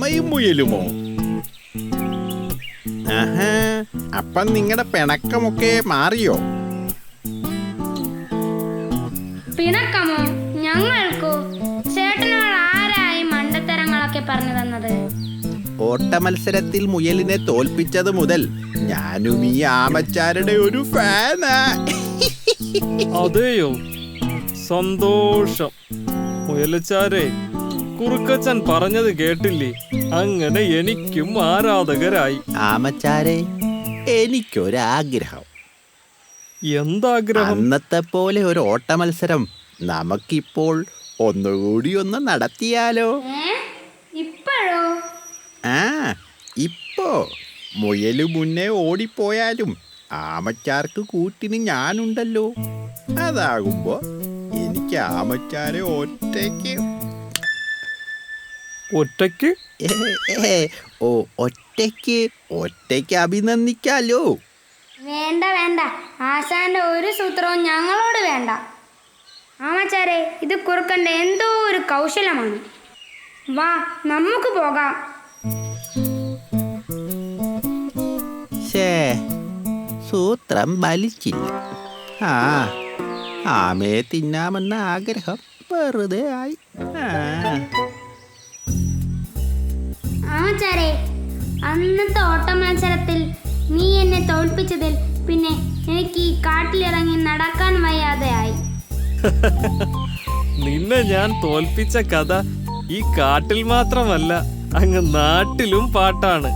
ആമയും മുയലുമോ? ആഹാ അപ്പം നിങ്ങളുടെ പിണക്കമൊക്കെ മാറിയോ? പിണക്കമോ? ഞങ്ങൾക്കോ? ചേട്ടനോട് ആരായി മണ്ടത്തരങ്ങളൊക്കെ പറഞ്ഞു തന്നത്? ഓട്ട മത്സരത്തിൽ മുയലിനെ തോൽപ്പിച്ചത് മുതൽ ഞാനും ഈ ആമച്ചാരുടെ ഒരു ഫാനാ. അതെയോ? സന്തോഷം. മുയലച്ചാരെ കുറുക്കച്ചൻ പറഞ്ഞത് കേട്ടില്ലേ? അങ്ങനെ എനിക്കും ആരാധകരായി. ആമച്ചാരെ എനിക്കൊരാഗ്രഹം. എന്താഗ്രഹം? അന്നത്തെ പോലെ ഒരു ഓട്ട മത്സരം നമുക്കിപ്പോൾ ഒന്നുകൂടി ഒന്ന് നടത്തിയാലോ? ഇപ്പോഴോ? ആ ഇപ്പോ. മുയൽ മുന്നേ ഓടിപ്പോയാലും ആമച്ചാർക്ക് കൂട്ടിന് ഞാനുണ്ടല്ലോ. അതാകുമ്പോ എനിക്ക് ആമച്ചാരെ ഒറ്റയ്ക്ക് ഒറ്റയ്ക്ക്? ഓ ഒറ്റയ്ക്ക് ഒറ്റയ്ക്ക് അഭിനന്ദിക്കാലോ? വേണ്ട വേണ്ട. ആശാന്റെ ഒരു സൂത്രവും ഞങ്ങളോട് വേണ്ട. ആമച്ചാരെ ഇത് കുറുക്കന്റെ എന്തോ ഒരു കൗശലമാണ്. വാ നമുക്ക് പോകാം. സൂത്രം ബലിച്ചില്ല ആ ആമയെ തിന്നാമെന്ന ആഗ്രഹം വെറുതെ ആയി. ആ. ആമച്ചാരെ അന്നത്തെ ഓട്ട മത്സരത്തിൽ നീ എന്നെ തോൽപ്പിച്ചതിൽ പിന്നെ എനിക്ക് ഈ കാട്ടിലിറങ്ങി നടക്കാൻ വയ്യാതെയായി. നിന്നെ ഞാൻ തോൽപ്പിച്ച കഥ ഈ കാട്ടിൽ മാത്രമല്ല അങ്ങ് നാട്ടിലും പാട്ടാണ്.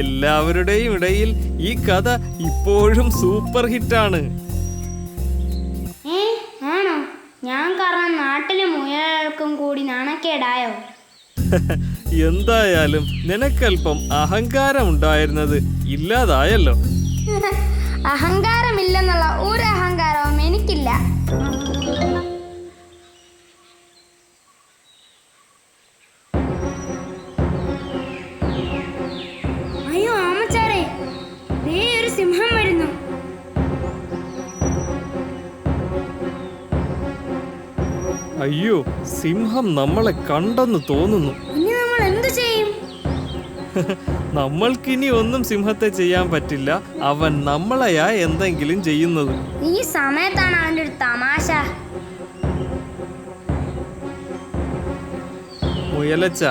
എല്ലാവരുടെയും ഇടയിൽ ഈ കഥ ഇപ്പോഴും സൂപ്പർ ഹിറ്റാണ്. ആണ് ആണോ? ഞാൻ കാരണം നാട്ടിലെ മുയലുകൾക്കും കൂടി നാണക്കേടായോ? എന്തായാലും നിനക്കല്പം അഹങ്കാരം ഉണ്ടായിരുന്നത് ഇല്ലാതായല്ലോ. അഹങ്കാരമില്ലെന്നുള്ള ഒരു അഹങ്കാരവും എനിക്കില്ല. അയ്യോ ദേ ഒരു സിംഹം വരുന്നു. അയ്യോ സിംഹം നമ്മളെ കണ്ടെന്ന് തോന്നുന്നു. നമ്മൾ എന്തു ചെയ്യും? നമ്മൾക്കിനി ഒന്നും സിംഹത്തെ ചെയ്യാൻ പറ്റില്ല. അവൻ നമ്മളെയാ എന്തെങ്കിലും ചെയ്യുന്നത്. ഈ സമയത്താണ് അവന്റെ ഒരു തമാശ. മുയലച്ച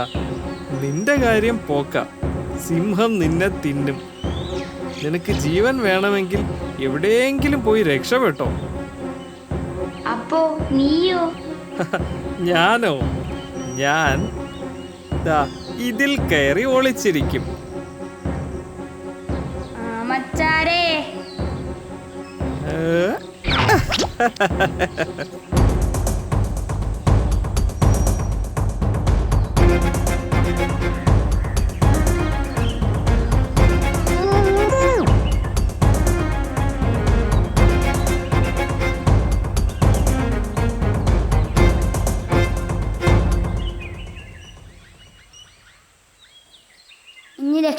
നിന്റെ കാര്യം പോക്ക. സിംഹം നിന്നെ തിന്നും. നിനക്ക് ജീവൻ വേണമെങ്കിൽ എവിടെയെങ്കിലും പോയി രക്ഷപ്പെട്ടോ. അപ്പോ നീയോ? ഞാനോ? ഞാൻ ദാ ഇതിൽ കയറി ഒളിച്ചിരിക്കും. ആമച്ചാരേ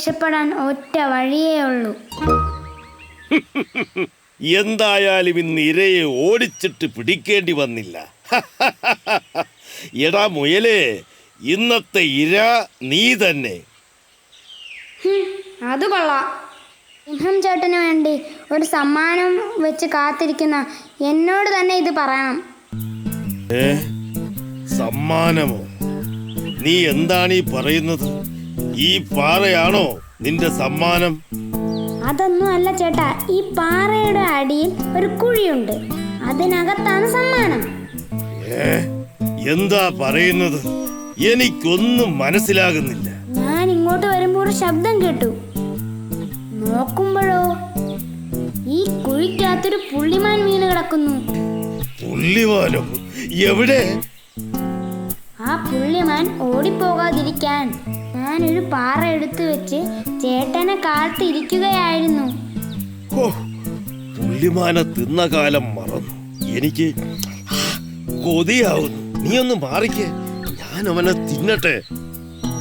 രക്ഷപ്പെടാൻ ഒറ്റ വഴിയേ ഉള്ളൂ. എന്തായാലും ഇന്ന് ഇരയെ ഓടിച്ചിട്ട് പിടിക്കേണ്ടി വന്നില്ല. എടാ മുയലേ ഇന്നത്തെ ഇര നീ തന്നെ. അത് കൊള്ളാം. സിംഹം ചേട്ടന് വേണ്ടി ഒരു സമ്മാനം വെച്ച് കാത്തിരിക്കുന്ന എന്നോട് തന്നെ ഇത് പറയണം. സമ്മാനമോ? നീ എന്താണ് ഈ പറയുന്നത്? ഈ പാറയാണോ നിന്റെ സമ്മാനം? അതൊന്നും അല്ല ചേട്ടാ. ഈ പാറയുടെ അടിയിൽ ഒരു കുഴിയുണ്ട്. അതിനകത്താണ് സമ്മാനം. ഏ എന്താ പറയുന്നത്? എനിക്കൊന്നും മനസ്സിലാകുന്നില്ല. ഞാൻ ഇങ്ങോട്ട് വരുമ്പോൾ ഒരു ശബ്ദം കേട്ടു. നോക്കുമ്പോഴോ ഈ കുഴിക്കകത്തൊരു പുള്ളിമാൻ വീണ് കിടക്കുന്നു. പുള്ളിമാനോ? എവിടെ? ആ പുള്ളിമാൻ ഓടിപ്പോകാതിരിക്കാൻ. ഞാനൊരു പാറ എടുത്തു വെച്ച് ചേട്ടനെ കാത്തിരിക്കുകയായിരുന്നു. പുള്ളിമാന തിന്ന കാലം മറന്നു. എനിക്ക് കൊതിയാവുന്നു. നീ ഒന്ന് മാറിക്കേ. ഞാൻ അവനെ തിന്നട്ടെ.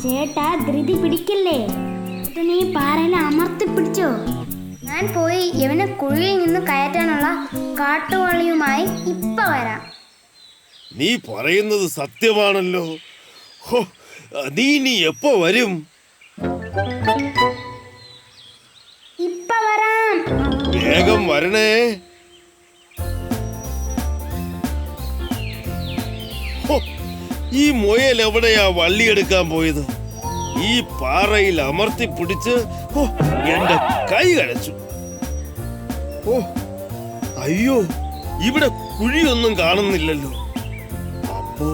ചേട്ടാ ധൃതി പിടിക്കില്ലേ? നീ പാറനെ അമർത്തി പിടിച്ചോ? ഞാൻ പോയി ഇവനെ കുഴിയിൽ നിന്ന് കയറ്റാനുള്ള കാട്ടുവള്ളിയുമായി ഇപ്പൊ വരാം. നീ പറയുന്നത് സത്യമാണല്ലോ. ഹോ, നീ ഇനി എപ്പോ വരും? വേഗം വരണേ. ഈ മുയൽ എവിടെയാ വള്ളി എടുക്കാൻ പോയത്? ഈ പാറയിൽ അമർത്തി പിടിച്ച് എന്റെ കൈ കഴച്ചു ഓ അയ്യോ ഇവിടെ കുഴിയൊന്നും കാണുന്നില്ലല്ലോ. അപ്പോ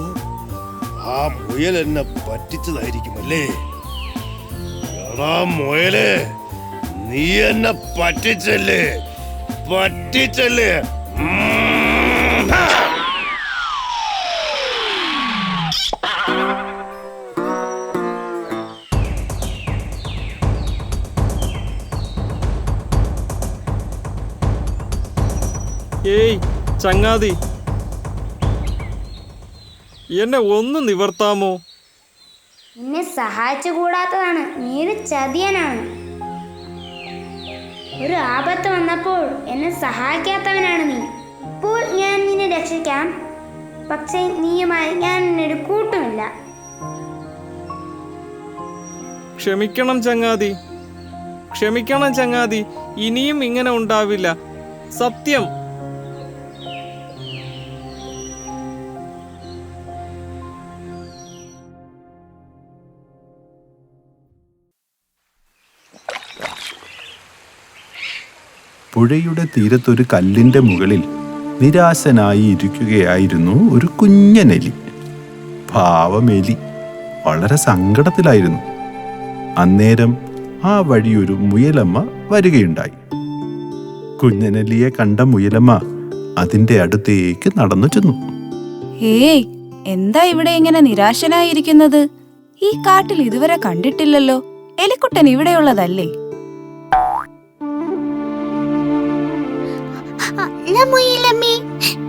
ആ മുയൽ എന്നെ പറ്റിച്ചതായിരിക്കുമല്ലേ? എടാ മുയലേ നീ എന്നെ പറ്റിച്ചല്ലേ? പറ്റിച്ചല്ലേ? ഏയ് ചങ്ങാതി എന്നെ ഒന്ന് നിവർത്താമോ? എന്നെ സഹായിച്ചു കൂടാത്തതാണ് നീ ഒരു ചതിയനാണ്. ഒരു ആപത്ത് വന്നപ്പോൾ എന്നെ സഹായിക്കാത്തവനാണ് നീ. ഇപ്പോൾ ഞാൻ നിന്നെ രക്ഷിക്കാം. പക്ഷേ നീയുമായി ഞാൻ നിന്നൊരു കൂട്ടുമില്ല. ക്ഷമിക്കണം ചങ്ങാതി. ക്ഷമിക്കണം ചങ്ങാതി. ഇനിയും ഇങ്ങനെ ഉണ്ടാവില്ല. സത്യം. പുഴയുടെ തീരത്തൊരു കല്ലിന്റെ മുകളിൽ നിരാശനായി ഇരിക്കുകയായിരുന്നു ഒരു കുഞ്ഞനെലി. പാവമെലി. വളരെ സങ്കടത്തിലായിരുന്നു. അന്നേരം ആ വഴി ഒരു മുയലമ്മ വരികയുണ്ടായി. കുഞ്ഞനെലിയെ കണ്ട മുയലമ്മ അതിന്റെ അടുത്തേക്ക് നടന്നു ചെന്നു. ഏയ് എന്താ ഇവിടെ ഇങ്ങനെ നിരാശനായിരിക്കുന്നത്? ഈ കാട്ടിൽ ഇതുവരെ കണ്ടിട്ടില്ലല്ലോ. എലിക്കുട്ടൻ ഇവിടെയുള്ളതല്ലേ? അല്ല മുയിലമ്മേ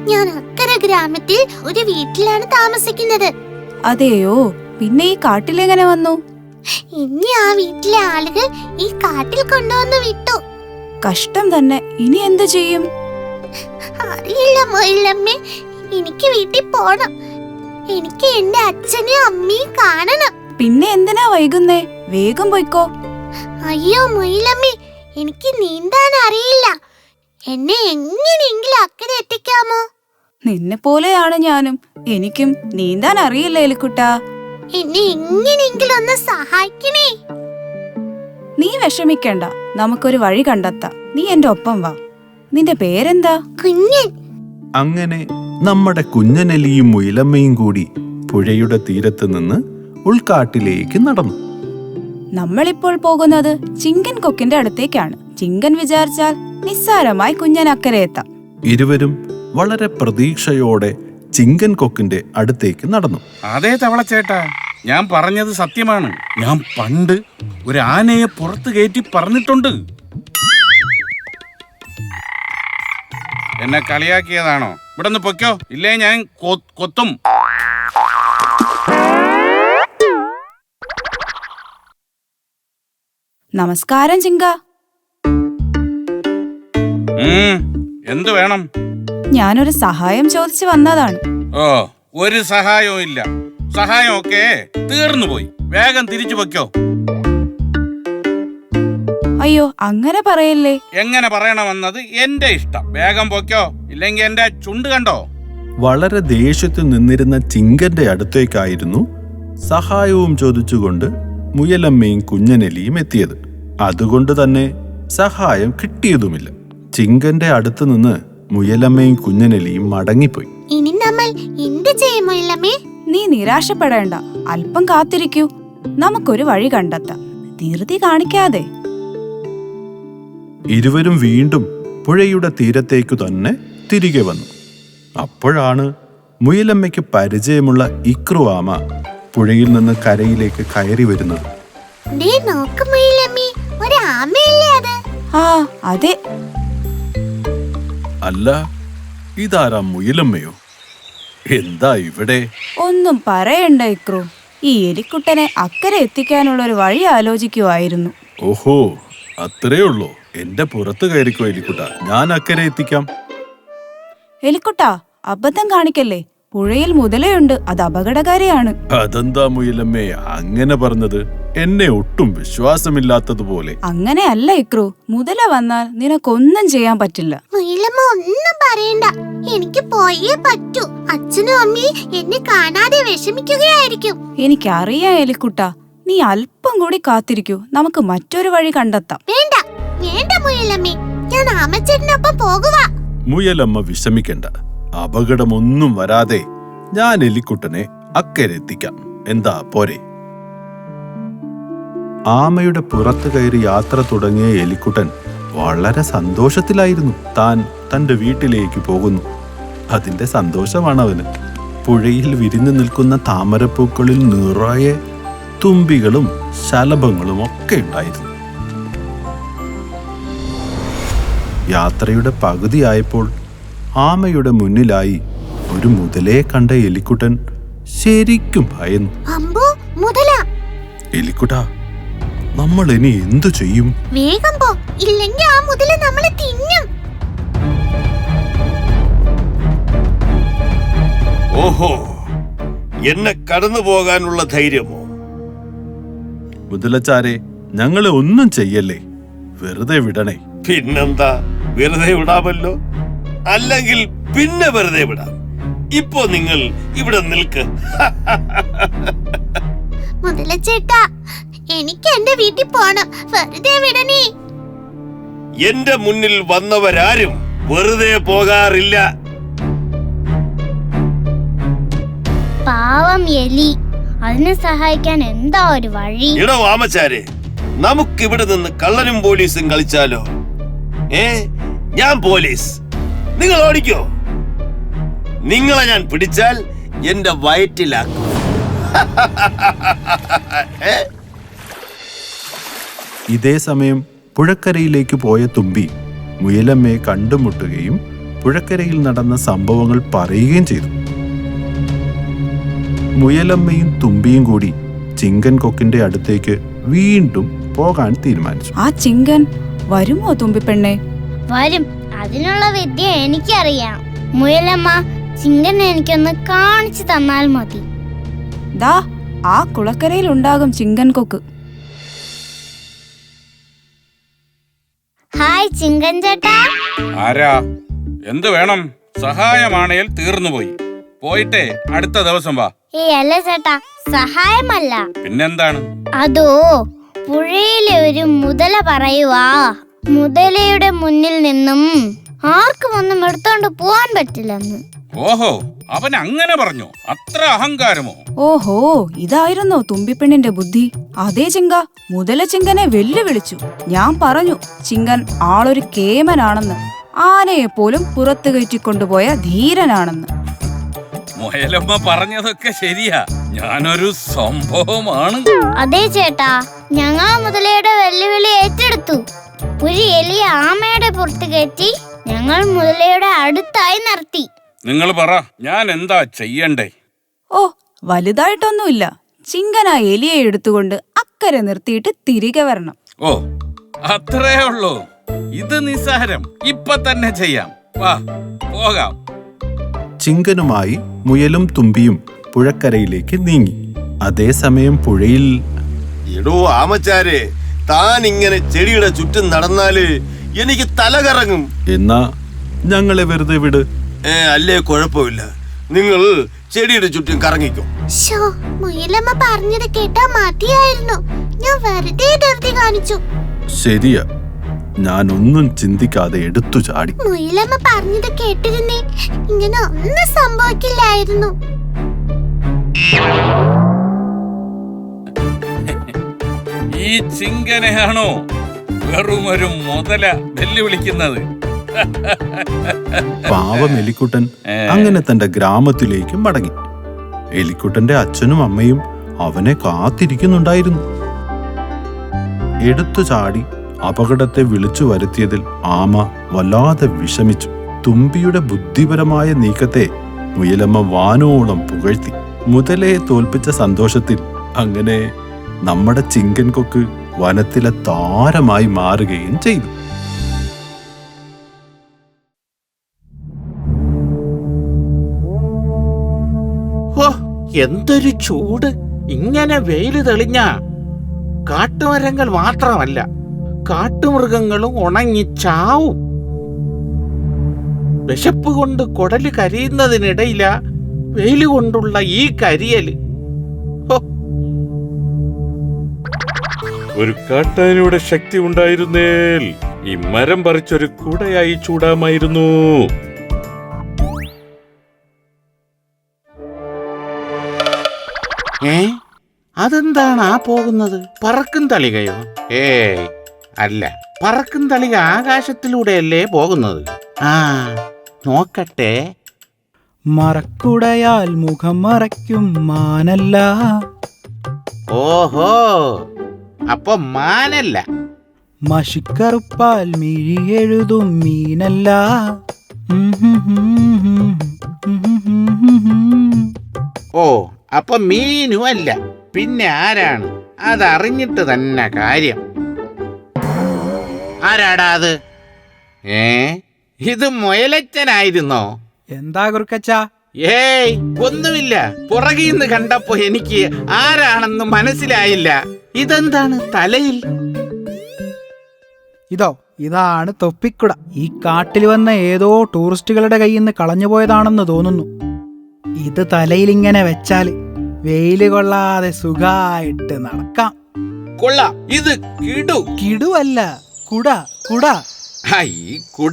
ഞാൻ അക്കര ഗ്രാമത്തിൽ ഒരു വീട്ടിലാണ് താമസിക്കുന്നത്. അതെയോ? പിന്നെ ഈ കാട്ടിൽ എങ്ങനെ വന്നു? ഇനി ആ വീട്ടിലെ ആളുകൾ ഈ കാട്ടിൽ കൊണ്ടുവന്ന് വിട്ടു. കഷ്ടം തന്നെ. ഇനി എന്ത് ചെയ്യും? അറിയില്ല മുയിലമ്മേ. എനിക്ക് വീട്ടിൽ പോണം. എനിക്ക് എന്റെ അച്ഛനെയും അമ്മയും കാണണം. പിന്നെ എന്തിനാ വൈകുന്നേ? വേഗം പോയിക്കോ. അയ്യോ മുയിലമ്മേ എനിക്ക് നീന്താൻ അറിയില്ല. എന്നെ എങ്ങനെയെങ്കിലും അക്കരെ എത്തിക്കാമോ? നിന്നെ പോലെയാണ് ഞാനും. എനിക്കും നീന്താൻ അറിയില്ല എലിക്കുട്ട? എന്നെ എങ്ങനെയെങ്കിലും ഒന്ന് സഹായിക്കണേ. നീ വിഷമിക്കണ്ട. നമുക്കൊരു വഴി കണ്ടെത്താം. നീ എന്റെ ഒപ്പം വാ. നിന്റെ പേരെന്താ? കുഞ്ഞൻ. അങ്ങനെ നമ്മുടെ കുഞ്ഞനലിയും മുയലമ്മയും കൂടി പുഴയുടെ തീരത്ത് നിന്ന് ഉൾക്കാട്ടിലേക്ക് നടന്നു. നമ്മളിപ്പോൾ പോകുന്നത് ചിങ്കൻ കൊക്കിന്റെ അടുത്തേക്കാണ്. ചിങ്കൻ വിചാരിച്ചാൽ നിസ്സാരമായി കുഞ്ഞൻ അക്കരെ എത്താം ഇരുവരും വളരെ പ്രതീക്ഷയോടെ ചിങ്കൻ കൊക്കിന്റെ അടുത്തേക്ക് നടന്നു. അതേ തവളച്ചേട്ടാ ഞാൻ പറഞ്ഞത് സത്യമാണ്. ഞാൻ പണ്ട് ഒരു ആനയെ പുറത്ത് കയറ്റി പറഞ്ഞിട്ടുണ്ട്. എന്നെ കളിയാക്കിയതാണോ? ഇവിടെ നിന്ന് പൊയ്ക്കോ. ഇല്ലേ ഞാൻ കൊത്തും. നമസ്കാരം ചിങ്ക. എന്ത് വേണം? ഞാനൊരു സഹായം ചോദിച്ചു വന്നതാണ്. ഓ ഒരു സഹായവും ഇല്ല. സഹായം ഒക്കെ തീർന്നു പോയി. വേഗം തിരിച്ചു വെക്കോ അയ്യോ അങ്ങനെ പറയല്ലേ? എങ്ങനെ പറയണമെന്നത് എന്റെ ഇഷ്ടം. വേഗം പൊക്കോ ഇല്ലെങ്കിൽ എന്റെ ചുണ്ട് കണ്ടോ? വളരെ ദേഷ്യത്തിൽ നിന്നിരുന്ന ചിങ്കന്റെ അടുത്തേക്കായിരുന്നു സഹായവും ചോദിച്ചുകൊണ്ട് മുയലമ്മയും കുഞ്ഞനെലിയും എത്തിയത്. അതുകൊണ്ട് തന്നെ സഹായം കിട്ടിയതുമില്ല. ചിങ്കന്റെ അടുത്ത് നിന്ന് മുയലമ്മയും കുഞ്ഞനലിയും മടങ്ങിപ്പോയി. ഇനി നമ്മൾ എന്ത് ചെയ്യും മുയലമ്മേ? നീ നിരാശപ്പെടേണ്ട. അല്പം കാത്തിരിക്കൂ. നമുക്കൊരു വഴി കണ്ടെത്താം. ധീർതി കാണിക്കാതെ. ഇരുവരും വീണ്ടും പുഴയുടെ തീരത്തേക്കു തന്നെ തിരികെ വന്നു. അപ്പോഴാണ് മുയലമ്മയ്ക്ക് പരിചയമുള്ള ഇക്രുവാമ പുഴയിൽ നിന്ന് കരയിലേക്ക് കയറി വരുന്നത്. ദേ നോക്ക് മുയിലമ്മേ ഒരു ആമയല്ലേ ആ അതെ. അല്ല ഇതാരാ മുയിലമ്മയോ? എന്താ ഇവിടെ? ഒന്നും പറയണ്ട ഇക്രു. ഈ എലിക്കുട്ടനെ അക്കരെ എത്തിക്കാനുള്ള ഒരു വഴി ആലോചിക്കുമായിരുന്നു ഓഹോ അത്രേ ഉള്ളൂ. എന്റെ പുറത്ത് കയറിക്കോ എലിക്കുട്ട. ഞാൻ അക്കരെ എത്തിക്കാം. എലിക്കുട്ട അബദ്ധം കാണിക്കല്ലേ? പുഴയിൽ മുതലയുണ്ട് അത് അപകടകാരിയാണ്. അതെന്താ മുയലമ്മേ? അങ്ങനെ പറഞ്ഞത് എന്നെ ഒട്ടും വിശ്വാസമില്ലാത്തതുപോലെ. അങ്ങനെയല്ല ഇക്രു. മുതല വന്നാൽ നിനക്കൊന്നും ചെയ്യാൻ പറ്റില്ല. മുയലമ്മ ഒന്നും പറയണ്ട. എനിക്ക് പോയേ പറ്റൂ. അച്ഛനും അമ്മയും എന്നെ കാണാതെ വിഷമിക്കുകയായിരിക്കും. എനിക്കറിയാം എലിക്കുട്ട. നീ അല്പം കൂടി കാത്തിരിക്കൂ. നമുക്ക് മറ്റൊരു വഴി കണ്ടെത്താം. വേണ്ട. വേണ്ട മുയലമ്മേ. ഞാൻ ആമച്ചേട്ടനൊപ്പം പോകുക മുയലമ്മ വിഷമിക്കണ്ട. അപകടമൊന്നും വരാതെ ഞാൻ എലിക്കുട്ടനെ അക്കരെത്തിക്കാം. എന്താ പോരെ? ആമയുടെ പുറത്തു കയറി യാത്ര തുടങ്ങിയ എലിക്കുട്ടൻ വളരെ സന്തോഷത്തിലായിരുന്നു. താൻ തന്റെ വീട്ടിലേക്ക് പോകുന്നു. അതിന്റെ സന്തോഷമാണ് അവന് പുഴയിൽ വിരിഞ്ഞു നിൽക്കുന്ന താമരപ്പൂക്കളിൽ നിറയെ തുമ്പികളും ശലഭങ്ങളും ഒക്കെ ഉണ്ടായിരുന്നു. യാത്രയുടെ പകുതിയായപ്പോൾ ആമയുടെ മുന്നിലായി ഒരു മുതലയെ കണ്ട എലിക്കുട്ടൻ ശരിക്കും ഭയന്നു. അമ്പോ മുതല. എലിക്കുട്ട നമ്മൾ ഇനി എന്തു ചെയ്യും? വേഗം പോ. ഇല്ലെങ്കിൽ ആ മുതല നമ്മളെ തിന്നും. ഓഹോ എന്നെ കടന്നു പോകാനുള്ള ധൈര്യമോ? മുതലച്ചാരെ ഞങ്ങളെ ഒന്നും ചെയ്യല്ലേ? വെറുതെ വിടണേ. പിന്നെന്താ? വെറുതെ വിടാമല്ലോ? അല്ലെങ്കിൽ പിന്നെ വെറുതെ വിടാം. ഇപ്പോ നിങ്ങൾ ഇവിടെ നിൽക്ക്. മുതലച്ചേട്ടാ എനിക്ക് എന്റെ വീട്ടിൽ പോണം. വെറുതെ വിടണേ. എന്റെ മുന്നിൽ വന്നവരാരും വെറുതെ പോകാറില്ല. പാവം എലി അതിനെ സഹായിക്കാൻ എന്താ ഒരു വഴി? ഇടോ വാമച്ചാരെ നമുക്കിവിടെ നിന്ന് കള്ളനും പോലീസും കളിച്ചാലോ? ഏ ഞാൻ പോലീസ്. നിങ്ങൾ ഓടിക്കോ. നിങ്ങളെ ഞാൻ പിടിച്ചാൽ എന്റെ വയറ്റിലാക്കും? ഇതേ സമയം പുഴക്കരയിലേക്ക് പോയ തുമ്പി മുയലമ്മയെ കണ്ടുമുട്ടുകയും പുഴക്കരയിൽ നടന്ന സംഭവങ്ങൾ പറയുകയും ചെയ്തു. മുയലമ്മയും തുമ്പിയും കൂടി ചിങ്കൻ കൊക്കിന്റെ അടുത്തേക്ക് വീണ്ടും പോകാൻ തീരുമാനിച്ചു. ആ ചിങ്കൻ വരുമോ തുമ്പിപ്പെണ്ണെ? വരും. അതിനുള്ള വിദ്യ എനിക്കറിയാം. മുയലമ്മ ചിങ്കനെ എനിക്കൊന്ന് കാണിച്ചു തന്നാൽ മതി. ദാ ആ കുളക്കരയിൽ ഉണ്ടാകും ചിങ്കൻ കൊക്ക്. ഹായ് ചിങ്കൻ ചേട്ടാ. ആരാ? എന്ത് വേണം? സഹായമാണേൽ തീർന്നുപോയി പോയിട്ടേ അടുത്ത ദിവസം വാ. ഏ അല്ല ചേട്ടാ സഹായമല്ല. പിന്നെന്താണ്? അതോ പുഴയിലെ ഒരു മുതല പറയുവാ. മുതലയുടെ മുന്നിൽ നിന്നും ആർക്കും ഒന്നും എടുത്തോണ്ട് പോവാൻ പറ്റില്ലെന്ന്. ഓഹോ അവൻ അങ്ങനെ പറഞ്ഞു. അത്ര അഹങ്കാരമോ? ഓഹോ ഇതായിരുന്നോ തുമ്പിപ്പെണ്ണിന്റെ ബുദ്ധി. അതേ ചിങ്ക മുതല ചിങ്കനെ വെല്ലുവിളിച്ചു. ഞാൻ പറഞ്ഞു ചിങ്കൻ ആളൊരു കേമനാണെന്ന്. ആനയെ പോലും പുറത്തു കയറ്റിക്കൊണ്ടുപോയ ധീരനാണെന്ന്. മുയലമ്മ പറഞ്ഞതൊക്കെ ശരിയാ. ഞാനൊരു സംഭവമാണ്. അതേ ചേട്ടാ ഞങ്ങൾ മുതലയുടെ വെല്ലുവിളി ഏറ്റെടുത്തു. ഒരു എലിയ ആമയുടെ പുറത്ത് കയറ്റി ഞങ്ങൾ മുതലയുടെ അടുത്തായി നിർത്തി. നിങ്ങൾ പറ ഞാൻ എന്താ ചെയ്യണ്ടേ? ഓ വലുതായിട്ടൊന്നുമില്ല. ചിങ്കന എലിയെ എടുത്തുകൊണ്ട് അക്കരെ നിർത്തിയിട്ട് തിരികെ വരണം. ഓ അത്രേ ഉള്ളൂ. ഇത് നിസ്സാരം. ഇപ്പൊ തന്നെ ചെയ്യാം. വാ പോകാം. ചിങ്കനുമായി മുയലും തുമ്പിയും പുഴക്കരയിലേക്ക് നീങ്ങി. അതേസമയം പുഴയിൽ എടോ ആമച്ചാരെ താൻ ഇങ്ങനെ ചെടിയുടെ ചുറ്റും നടന്നാൽ എനിക്ക് തല കറങ്ങും എന്നാ ഞങ്ങളെ വെറുതെ വിട്. ഏ അല്ലേ കുഴപ്പമില്ല. നിങ്ങൾ ചെടിയുടെ ചുറ്റും കറങ്ങിക്കോ. ശരിയാ മുയലമ്മ പറഞ്ഞത് കേട്ടാ മതിയായിരുന്നു. ഞാൻ വെറുതെ ധൃതി കാണിച്ചു. ശരിയാ. ഞാനൊന്നും ചിന്തിക്കാതെ എടുത്തു ചാടി. മുയലമ്മ പറഞ്ഞത് കേട്ടിരുന്നേ ഇങ്ങനെ ഒന്നും സംഭവിക്കില്ലായിരുന്നു. ഈ ചിങ്കനെയാണോ വെറുമൊരു മുതല വെല്ലുവിളിക്കുന്നത്? പാവം എലിക്കുട്ടൻ അങ്ങനെ തന്റെ ഗ്രാമത്തിലേക്ക് മടങ്ങി. എലിക്കുട്ടന്റെ അച്ഛനും അമ്മയും അവനെ കാത്തിരിക്കുന്നുണ്ടായിരുന്നു. എടുത്തു ചാടി അപകടത്തെ വിളിച്ചു വരുത്തിയതിൽ ആമ വല്ലാതെ വിഷമിച്ചു. തുമ്പിയുടെ ബുദ്ധിപരമായ നീക്കത്തെ മുയലമ്മ വാനോളം പുകഴ്ത്തി. മുതലയെ തോൽപ്പിച്ച സന്തോഷത്തിൽ അങ്ങനെ നമ്മുടെ ചിങ്കൻ കൊക്ക് വനത്തിലെ താരമായി മാറുകയും ചെയ്തു. എന്തൊരു ചൂട്. ഇങ്ങനെ വെയിൽ തെളിഞ്ഞ. കാട്ടുമരങ്ങൾ മാത്രമല്ല കാട്ടുമൃഗങ്ങളും ഉണങ്ങി ചാവും. വിശപ്പ് കൊണ്ട് കുടൽ കരിയുന്നതിനിടയില വെയിൽ കൊണ്ടുള്ള ഈ കരിയൽ. ഒരു കാട്ടാനയുടെ ശക്തി ഉണ്ടായിരുന്നേൽ ഈ മരം പറിച്ചൊരു കുടയായി ചൂടാമായിരുന്നു. ഏ? അതെന്താണ് ആ പോകുന്നത്? പറക്കും തളികയോ? ഏ അല്ല പറക്കും തളിക ആകാശത്തിലൂടെയല്ലേ പോകുന്നത്. ആ നോക്കട്ടെ. മറക്കുടയാൽ മുഖം മറയ്ക്കും മാനല്ല. ഓഹോ അപ്പൊ മാനല്ല മഷിക്കറുപ്പാൽ മിഴി എഴുതും മീനല്ല. ഓ അപ്പൊ മീനും അല്ല പിന്നെ ആരാണ് അതറിഞ്ഞിട്ട് തന്നെ കാര്യം ആരാടാ അത് ഏ ഇത് മുയലച്ചനായിരുന്നോ എന്താ കുറുക്കച്ച ഏയ് ഒന്നുമില്ല. പുറകിൽ നിന്ന് കണ്ടപ്പോ എനിക്ക് ആരാണെന്ന് മനസ്സിലായില്ല. ഇതെന്താണ് തലയിൽ? ഇതോ ഇതാണ് തൊപ്പിക്കുട. ഈ കാട്ടിൽ വന്ന ഏതോ ടൂറിസ്റ്റുകളുടെ കയ്യിൽ നിന്ന് കളഞ്ഞുപോയതാണെന്ന് തോന്നുന്നു. ഇത് തലയിൽ ഇങ്ങനെ വെച്ചാൽ വെയിൽ കൊള്ളാതെ സുഖായിട്ട് നടക്കാം. കൊള്ളാം. ഇത് കിടു. കിടുവല്ല കുട കുട. ഈ കുട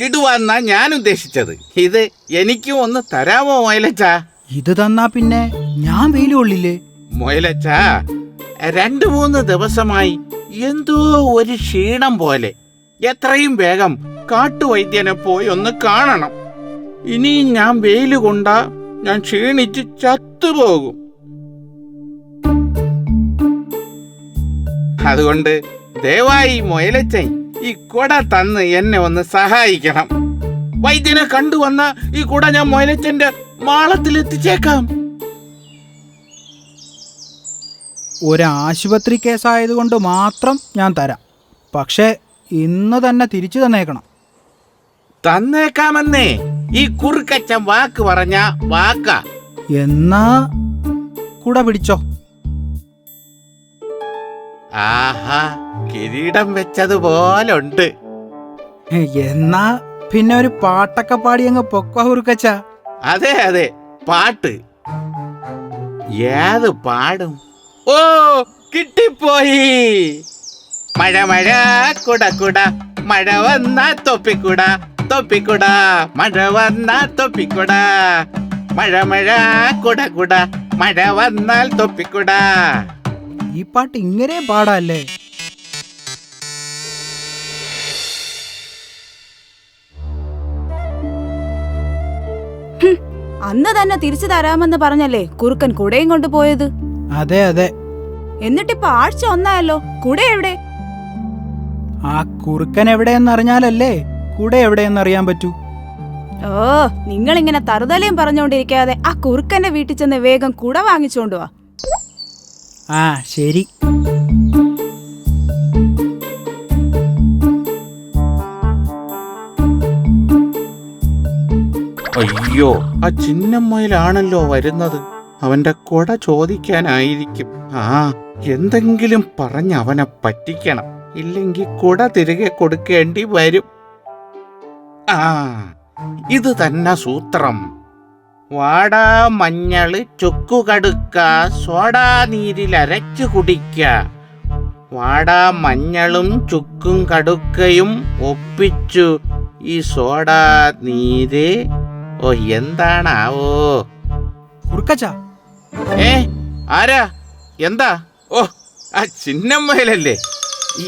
കിടുവാന്നാ ഞാൻ ഉദ്ദേശിച്ചത്. ഇത് എനിക്കും ഒന്ന് തരാമോ മൊയലച്ചാ? ഇത് തന്നാ പിന്നെ ഞാൻ വെയിൽ കൊള്ളില്ലേ? മുയലച്ച രണ്ടു മൂന്ന് ദിവസമായി എന്തോ ഒരു ക്ഷീണം പോലെ. എത്രയും വേഗം കാട്ടുവൈദ്യനെ പോയി ഒന്ന് കാണണം. ഇനി ഞാൻ വെയിൽ കൊണ്ടാ ഞാൻ ക്ഷീണിച്ച് ചത്തുപോകും അതുകൊണ്ട് ദയവായി മുയലച്ചൻ ഈ കുട തന്ന് എന്നെ ഒന്ന് സഹായിക്കണം. വൈദ്യനെ കണ്ടുവന്ന ഈ കുട ഞാൻ മൊയലച്ചന്റെ മാളത്തിൽ എത്തിച്ചേക്കാം. ഒരാശുപത്രി കേസായതുകൊണ്ട് മാത്രം ഞാൻ തരാം. പക്ഷേ ഇന്ന് തന്നെ തിരിച്ചു തന്നേക്കണം. തന്നേക്കാമെന്നേ ഈ കുറുക്കച്ചൻ വാക്ക് പറഞ്ഞ വാക്ക. എന്നാ? കുട പിടിച്ചോ ആഹാ കിരീടം വെച്ചതുപോലുണ്ട്. എന്നാ പിന്നെ ഒരു പാട്ടൊക്കെ പാടി അങ്ങ് പൊക്കുറുക്കച്ച അതെ അതെ പാട്ട്. ഏത് പാടും? ഓ കിട്ടിപ്പോയി. മഴ മഴ കുട കുട മഴ വന്ന തൊപ്പിക്കുട തൊപ്പിക്കുട മഴ വന്ന തൊപ്പിക്കുട. മഴ മഴ കുട കുട മഴ വന്നാൽ തൊപ്പിക്കുട. ഈ പാട്ട് ഇങ്ങനെ പാടാല്ലേ? അന്ന് തന്നെ തിരിച്ചു തരാമെന്ന് പറഞ്ഞല്ലേ കുറുക്കൻ കുടയും കൊണ്ടുപോയത്? അതെ അതെ. എന്നിട്ടിപ്പോ ആഴ്ച ഒന്നായല്ലോ കുട എവിടെ? ആ കുറുക്കൻ എവിടെയെന്നറിഞ്ഞാലല്ലേ കുട എവിടെയെന്നറിയാൻ പറ്റൂ. ഓ നിങ്ങൾ ഇങ്ങനെ തറുതലയും പറഞ്ഞുകൊണ്ടിരിക്കാതെ ആ കുറുക്കന്റെ വീട്ടിൽ ചെന്ന് വേഗം കുട വാങ്ങിച്ചോണ്ട് വാ. ആ ശരി. അയ്യോ ആ ചിന്നമ്മയിലാണല്ലോ വരുന്നത്. അവന്റെ കൊട ചോദിക്കാനായിരിക്കും. ആ എന്തെങ്കിലും പറഞ്ഞ് അവനെ പറ്റിക്കണം. ഇല്ലെങ്കിൽ കുട തിരികെ കൊടുക്കേണ്ടി വരും. ആ ഇത് തന്നെ സൂത്രം. വാടാ മഞ്ഞൾ ചുക്കുകടുക്ക സോഡാ നീരിൽ അരച്ചു കുടിക്ക. വാടാ മഞ്ഞളും ചുക്കും കടുക്കയും ഒപ്പിച്ചു. ഈ സോഡാ നീര് ഓ എന്താണാവോ? കുറുക്കച്ച. ഏ ആരാ? എന്താ? ഓ ആ ചിന്നമ്മയിലല്ലേ?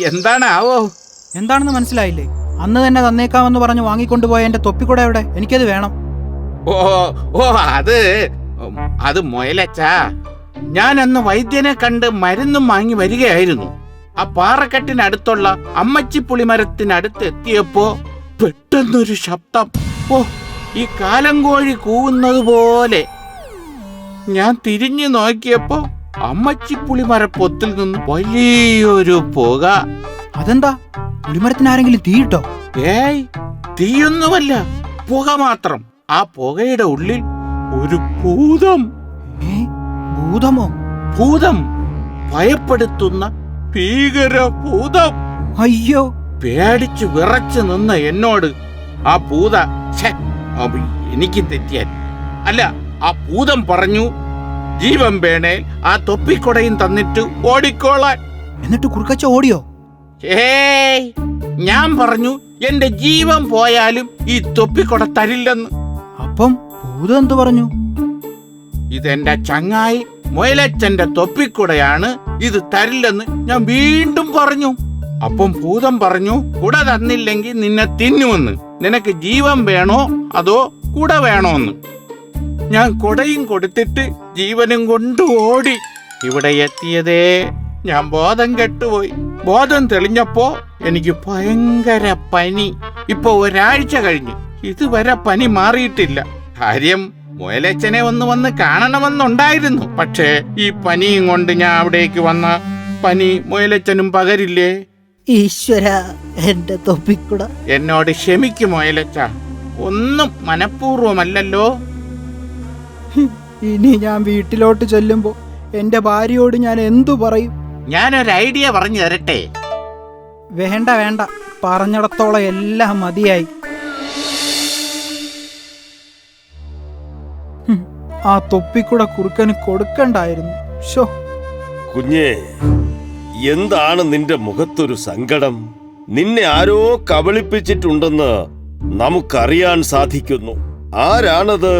എന്താണാവോ? എന്താണെന്ന് മനസ്സിലായില്ലേ? അന്ന് തന്നെ തന്നേക്കാമെന്ന് പറഞ്ഞ് വാങ്ങിക്കൊണ്ടുപോയ എന്റെ തൊപ്പിക്കൂടെ എവിടെ? എനിക്കത് വേണം. ഓ ഓ അത് അത് മുയലച്ചാ. ഞാൻ അന്ന് വൈദ്യനെ കണ്ട് മരുന്നും വാങ്ങി വരികയായിരുന്നു. ആ പാറക്കെട്ടിനടുത്തുള്ള അമ്മച്ചിപ്പുളി മരത്തിനടുത്ത് എത്തിയപ്പോ പെട്ടെന്നൊരു ശബ്ദം. ഓ ഈ കാലം കോഴി കൂവുന്നത് പോലെ. ഞാൻ തിരിഞ്ഞു നോക്കിയപ്പോ അമ്മച്ചിപ്പുളി മരപ്പൊത്തിൽ നിന്ന് വലിയൊരു പുക. അതെന്താ? പുളിമരത്തിന് ആരെങ്കിലും തീയിട്ടോ ഏയ് തീയൊന്നുമല്ല പുക മാത്രം. ആ പുകയുടെ ഉള്ളിൽ ഒരു ഭൂതം. ഭൂതമോ? ഭൂതം. ഭയപ്പെടുത്തുന്ന ഭീകര ഭൂതം. അയ്യോ. പേടിച്ചു വിറച്ചു നിന്ന എന്നോട് ആ ഭൂത എനിക്ക് തെറ്റിയാൻ അല്ല ആ ഭൂതം പറഞ്ഞു ജീവൻ വേണേൽ ആ തൊപ്പിക്കൊടയും തന്നിട്ട് ഓടിക്കോളാൻ. എന്നിട്ട് കുറുക്കച്ച ഓടിയോ? ഏയ് ഞാൻ പറഞ്ഞു എന്റെ ജീവൻ പോയാലും ഈ തൊപ്പിക്കൊട തരില്ലെന്ന്. അപ്പം ഭൂതം എന്തു പറഞ്ഞു? ഇതെന്റെ ചങ്ങായി മൊയലച്ചന്റെ തൊപ്പിക്കുടയാണ് ഇത് തരില്ലെന്ന് ഞാൻ വീണ്ടും പറഞ്ഞു. അപ്പം ഭൂതം പറഞ്ഞു കുട തന്നില്ലെങ്കിൽ നിന്നെ തിന്നുമെന്ന്. നിനക്ക് ജീവൻ വേണോ? അതോ കുട വേണോന്ന്. ഞാൻ കുടയും കൊടുത്തിട്ട് ജീവനും കൊണ്ട് ഓടി ഇവിടെ എത്തിയതേ ഞാൻ ബോധം കെട്ടുപോയി. ബോധം തെളിഞ്ഞപ്പോ എനിക്ക് ഭയങ്കര പനി. ഇപ്പൊ ഒരാഴ്ച കഴിഞ്ഞു. ഇതുവരെ പനി മാറിയിട്ടില്ല. കാര്യം മുയലച്ചനെ ഒന്ന് വന്ന് കാണണമെന്നുണ്ടായിരുന്നു. പക്ഷേ ഈ പനിയും കൊണ്ട് ഞാൻ അവിടേക്ക് വന്ന പനി മുയലച്ചനും പകരില്ലേ? ഈശ്വര എന്റെ തൊപ്പിക്കുട. എന്നോട് ക്ഷമിക്കും മുയലച്ച. ഒന്നും മനഃപൂർവമല്ലല്ലോ ഇനി ഞാൻ വീട്ടിലോട്ട് ചെല്ലുമ്പോ എന്റെ ഭാര്യയോട് ഞാൻ എന്തു പറയും? ഞാനൊരു ഐഡിയ പറഞ്ഞു തരട്ടെ. വേണ്ട വേണ്ട. പറഞ്ഞിടത്തോളം എല്ലാം മതിയായി. ആ തൊപ്പിക്കൂടെ കുറുക്കന് കൊടുക്കണ്ടായിരുന്നു. ഷോ കുഞ്ഞേ എന്താണ് നിന്റെ മുഖത്തൊരു സങ്കടം? നിന്നെ ആരോ കബളിപ്പിച്ചിട്ടുണ്ടെന്ന് നമുക്കറിയാൻ സാധിക്കുന്നു. ആരാണത്?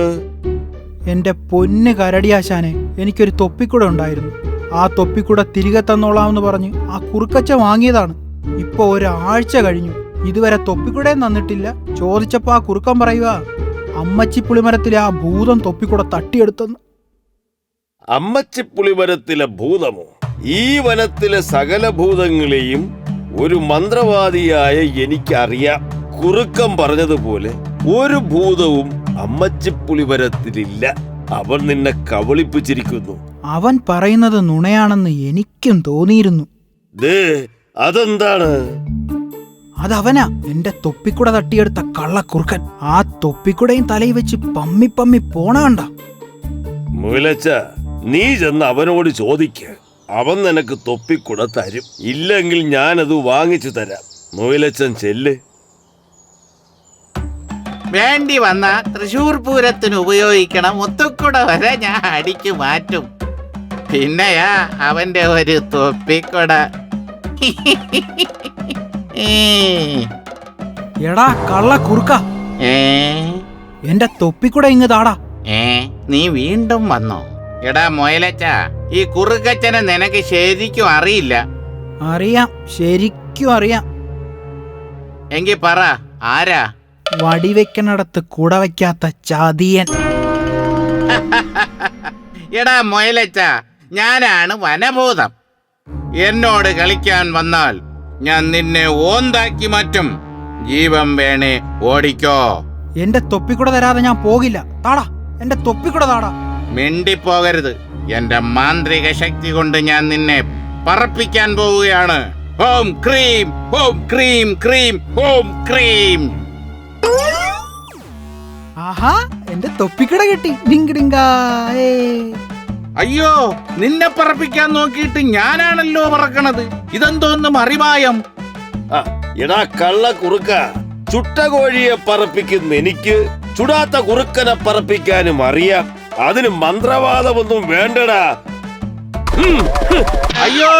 എന്റെ പൊന്ന് കരടിയാശാനെ എനിക്കൊരു തൊപ്പിക്കൂടെ ഉണ്ടായിരുന്നു. ആ തൊപ്പിക്കൂടെ തിരികെ തന്നോളാമെന്ന് പറഞ്ഞ് ആ കുറുക്കച്ച വാങ്ങിയതാണ്. ഇപ്പൊ ഒരാഴ്ച കഴിഞ്ഞു. ഇതുവരെ തൊപ്പിക്കൂടെ തന്നിട്ടില്ല. ചോദിച്ചപ്പോ ആ കുറുക്കം പറയുക അമ്മച്ചി പുളിമരത്തിലെ ആ ഭൂതം തൊപ്പിക്കൂടെ തട്ടിയെടുത്തെന്ന്. അമ്മച്ചിപ്പുളിമരത്തിലെ ഭൂതമോ? ഈ വനത്തിലെ സകല ഭൂതങ്ങളെയും ഒരു മന്ത്രവാദിയായ എനിക്കറിയാം. കുറുക്കം പറഞ്ഞതുപോലെ ഒരു ഭൂതവും അമ്മച്ചിപ്പുളിമരത്തിലില്ല. അവൻ നിന്നെ കവളിപ്പിച്ചിരിക്കുന്നു അവൻ പറയുന്നത് നുണയാണെന്ന് എനിക്കും തോന്നിയിരുന്നു. ദേ അതെന്താണ്? അതവനാ എന്റെ തൊപ്പിക്കുട തട്ടിയെടുത്ത കള്ളക്കുറുക്കൻ. ആ തൊപ്പിക്കുടയും തലയിൽ വെച്ച് പമ്മി പമ്മി പോണ കണ്ട മുലച്ച നീ ചെന്ന് അവനോട് ചോദിക്ക. അവൻ നിനക്ക് തൊപ്പിക്കുട തരും. ഇല്ലെങ്കിൽ ഞാനത് വാങ്ങിച്ചു തരാം. മുയിലച്ചൻ ചെല്ല്. വേണ്ടി വന്ന തൃശൂർ പൂരത്തിന് ഉപയോഗിക്കണ മുത്തുക്കുട വരെ ഞാൻ അടിച്ചു മാറ്റും. പിന്നെയാ അവന്റെ ഒരു തൊപ്പിക്കുട. എടാ കള്ള കുറുക്ക. എന്റെ തൊപ്പിക്കൂടെ ഇങ്ങ് താടാ. ഏ, നീ വീണ്ടും വന്നോ? എടാ മൊയലച്ച ഈ കുറുക്കച്ചനെ നിനക്ക് ശരിക്കും അറിയില്ല? അറിയാം ശരിക്കും അറിയാം. എങ്കി പറ ആരാ? വടിവെക്കണടത്ത് കൂട വെക്കാത്ത ചതിയൻ. എടാ മൊയലച്ച ഞാനാണ് വനഭൂതം എന്നോട് കളിക്കാൻ വന്നാൽ ഞാൻ നിന്നെ ഓന്താക്കി മാറ്റും. ജീവൻ വേണേ ഓടിക്കോ. എന്റെ തൊപ്പിക്കൂടെ തരാതെ ഞാൻ പോകില്ല. താടാ എന്റെ തൊപ്പിക്കൂടെ താടാ. മിണ്ടിപ്പോകരുത്. എന്റെ മാന്ത്രിക ശക്തി കൊണ്ട് ഞാൻ നിന്നെ പറപ്പിക്കാൻ പോവുകയാണ്. ഹോം ക്രീം ഹോം ക്രീം ക്രീം ഹോം ക്രീം. ആഹാ എന്റെ തൊപ്പിക്കട കിട്ടി. ഡിങ്ക് ഏ. അയ്യോ നിന്നെ പറപ്പിക്കാൻ നോക്കിയിട്ട് ഞാനാണല്ലോ പറക്കണത്. ഇതെന്തോന്നും അറിവായം എടാ കള്ള കുറുക്ക ചുട്ട കോഴിയെ പറപ്പിക്കുന്ന എനിക്ക് ചുടാത്ത കുറുക്കനെ പറപ്പിക്കാനും അറിയാം. അതിന് മന്ത്രവാദമൊന്നും വേണ്ടടാ. അയ്യോ!